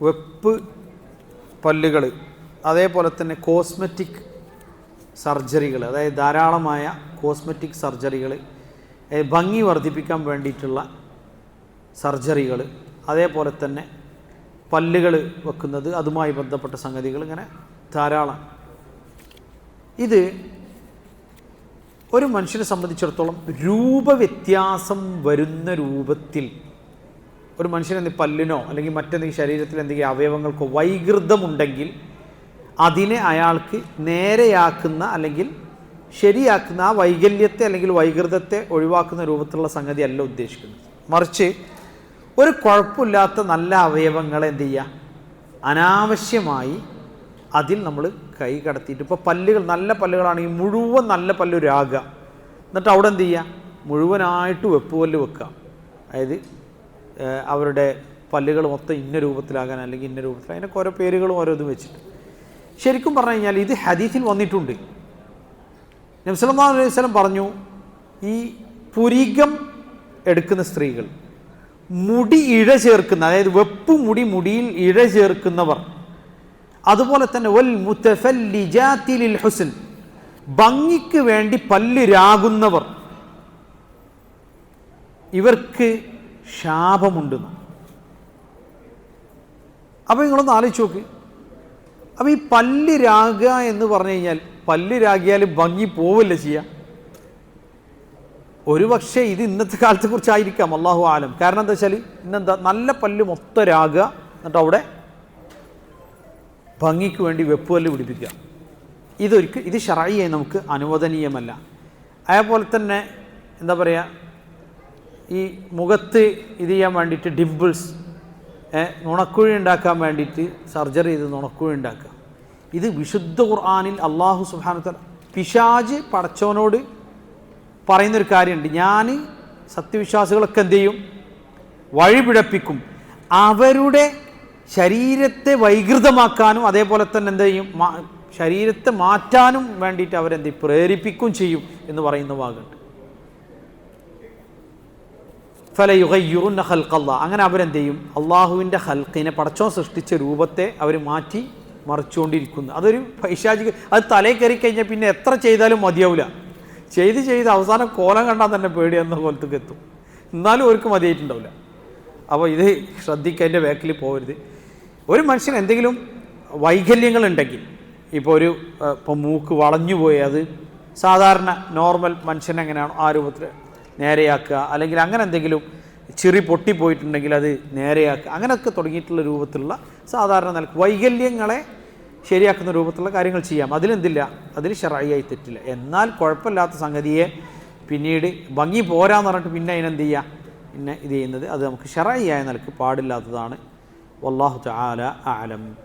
വെപ്പ് പല്ലുകൾ അതേപോലെ തന്നെ കോസ്മെറ്റിക് സർജറികൾ അതായത് ധാരാളമായ കോസ്മെറ്റിക് സർജറികൾ ഭംഗി വർദ്ധിപ്പിക്കാൻ വേണ്ടിയിട്ടുള്ള സർജറികൾ അതേപോലെ തന്നെ പല്ലുകൾ വെക്കുന്നത് അതുമായി ബന്ധപ്പെട്ട സംഗതികൾ ഇങ്ങനെ ധാരാളം. ഇത് ഒരു മനുഷ്യനെ സംബന്ധിച്ചിടത്തോളം രൂപവ്യത്യാസം വരുന്ന രൂപത്തിൽ ഒരു മനുഷ്യന് പല്ലിനോ അല്ലെങ്കിൽ മറ്റെന്തെങ്കിലും ശരീരത്തിൽ എന്തെങ്കിലും അവയവങ്ങൾക്കോ വൈകൃതമുണ്ടെങ്കിൽ അതിനെ അയാൾക്ക് നേരെയാക്കുന്ന അല്ലെങ്കിൽ ശരിയാക്കുന്ന ആ വൈകല്യത്തെ അല്ലെങ്കിൽ വൈകൃതത്തെ ഒഴിവാക്കുന്ന രൂപത്തിലുള്ള സംഗതി അല്ല ഉദ്ദേശിക്കുന്നത്. മറിച്ച് ഒരു കുഴപ്പമില്ലാത്ത നല്ല അവയവങ്ങളെ എന്ത് ചെയ്യുക അനാവശ്യമായി അതിൽ നമ്മൾ കൈ കടത്തിയിട്ട് ഇപ്പോൾ പല്ലുകൾ നല്ല പല്ലുകളാണെങ്കിൽ മുഴുവൻ നല്ല പല്ലു രാഗുക എന്നിട്ട് അവിടെ എന്ത് ചെയ്യുക മുഴുവനായിട്ട് വെപ്പ് പല്ല് വെക്കുക അതായത് അവരുടെ പല്ലുകൾ മൊത്തം ഇന്ന രൂപത്തിലാകാൻ അല്ലെങ്കിൽ ഇന്ന രൂപത്തിൽ അതിനൊക്കെ ഓരോ പേരുകളും ഓരോ ഇതും വെച്ചിട്ട്. ശരിക്കും പറഞ്ഞു കഴിഞ്ഞാൽ ഇത് ഹദീസിൽ വന്നിട്ടുണ്ട്. നബ്സല്ലാ അലൈഹി സ്വലം പറഞ്ഞു ഈ പുരീകം എടുക്കുന്ന സ്ത്രീകൾ മുടി ഇഴ ചേർക്കുന്ന അതായത് വെപ്പ് മുടി മുടിയിൽ ഇഴ ചേർക്കുന്നവർ അതുപോലെ തന്നെ വൽ മുത്തഫല്ലിജാത്തി ലിൽ ഹുസ്ൻ ഭംഗിക്ക് വേണ്ടി പല്ല് രാകുന്നവർ ഇവർക്ക് ശാപമുണ്ടെന്ന് അപ്പോൾ നിങ്ങളൊന്ന് ആലോചിച്ച് നോക്ക്. അപ്പോൾ ഈ പല്ല് രാഗ എന്ന് പറഞ്ഞു കഴിഞ്ഞാൽ പല്ല് രാഗിയാൽ ഭംഗി പോവില്ല ചെയ്യുക ഒരു പക്ഷേ ഇത് ഇന്നത്തെ കാലത്തെ കുറിച്ചായിരിക്കാം അള്ളാഹു ആലം. കാരണം എന്താ വെച്ചാൽ ഇന്നെന്താ? നല്ല പല്ല് മൊത്തം രാഗ എന്നിട്ട് അവിടെ ഭംഗിക്ക് വേണ്ടി വെപ്പുപല്ല് പിടിപ്പിക്കുക. ഇതൊരിക്കൽ ഇത് ഷറായിയായി നമുക്ക് അനുവദനീയമല്ല. അതേപോലെ തന്നെ എന്താ പറയുക ഈ മുഖത്ത് ഇത് ചെയ്യാൻ വേണ്ടിയിട്ട് ഡിംപിൾസ് നുണക്കുഴി ഉണ്ടാക്കാൻ വേണ്ടിയിട്ട് സർജറി ചെയ്ത് നുണക്കുഴി ഉണ്ടാക്കുക. ഇത് വിശുദ്ധ ഖുർആാനിൽ അള്ളാഹു സുബാനത്ത പിശാജ് പടച്ചവനോട് പറയുന്നൊരു കാര്യമുണ്ട്. ഞാൻ സത്യവിശ്വാസികളൊക്കെ എന്ത് ചെയ്യും? വഴിപിഴപ്പിക്കും അവരുടെ ശരീരത്തെ വൈകൃതമാക്കാനും അതേപോലെ തന്നെ എന്ത് ചെയ്യും? ശരീരത്തെ മാറ്റാനും വേണ്ടിയിട്ട് അവരെന്ത്? പ്രേരിപ്പിക്കും ചെയ്യും എന്ന് പറയുന്ന ഭാഗമുണ്ട് ഫലയുഗയ്യുറുന്ന ഹൽക്കല്ല അങ്ങനെ അവരെന്ത് ചെയ്യും അള്ളാഹുവിന്റെ ഹൽക്കിനെ പടച്ചോ സൃഷ്ടിച്ച രൂപത്തെ അവർ മാറ്റി മറിച്ചുകൊണ്ടിരിക്കുന്നു. അതൊരു പൈശാചിക അത് തലയിൽ കയറി കഴിഞ്ഞാൽ പിന്നെ എത്ര ചെയ്താലും മതിയാവില്ല ചെയ്ത് ചെയ്ത് അവസാനം കോലം കണ്ടാൽ തന്നെ പേടി എന്ന കോലത്തേക്ക് എത്തും. എന്നാലും അവർക്ക് മതിയായിട്ടുണ്ടാവില്ല അപ്പോൾ ഇത് ശ്രദ്ധിക്കുക എന്റെ ബാക്കിൽ പോകരുത് ഒരു മനുഷ്യൻ എന്തെങ്കിലും വൈകല്യങ്ങൾ ഉണ്ടെങ്കിൽ ഇപ്പോൾ ഒരു ഇപ്പോൾ മൂക്ക് വളഞ്ഞു പോയി അത് സാധാരണ നോർമൽ മനുഷ്യൻ എങ്ങനെയാണോ ആ രൂപത്തിൽ നേരെയാക്കുക. അല്ലെങ്കിൽ അങ്ങനെ എന്തെങ്കിലും ചിറി പൊട്ടിപ്പോയിട്ടുണ്ടെങ്കിൽ അത് നേരെയാക്കുക. അങ്ങനെയൊക്കെ തുടങ്ങിയിട്ടുള്ള രൂപത്തിലുള്ള സാധാരണ നിലയ്ക്ക് വൈകല്യങ്ങളെ ശരിയാക്കുന്ന രൂപത്തിലുള്ള കാര്യങ്ങൾ ചെയ്യാം. അതിലെന്തില്ല? അതിൽ ഷറായിയായി തെറ്റില്ല. എന്നാൽ കുഴപ്പമില്ലാത്ത സംഗതിയെ പിന്നീട് ഭംഗി പോരാന്ന് പറഞ്ഞിട്ട് പിന്നെ അതിനെന്ത് ചെയ്യുക പിന്നെ ഇത് ചെയ്യുന്നത് അത് നമുക്ക് ഷറായിയായ നിലയ്ക്ക് പാടില്ലാത്തതാണ്. വല്ലാഹു തആല അലം.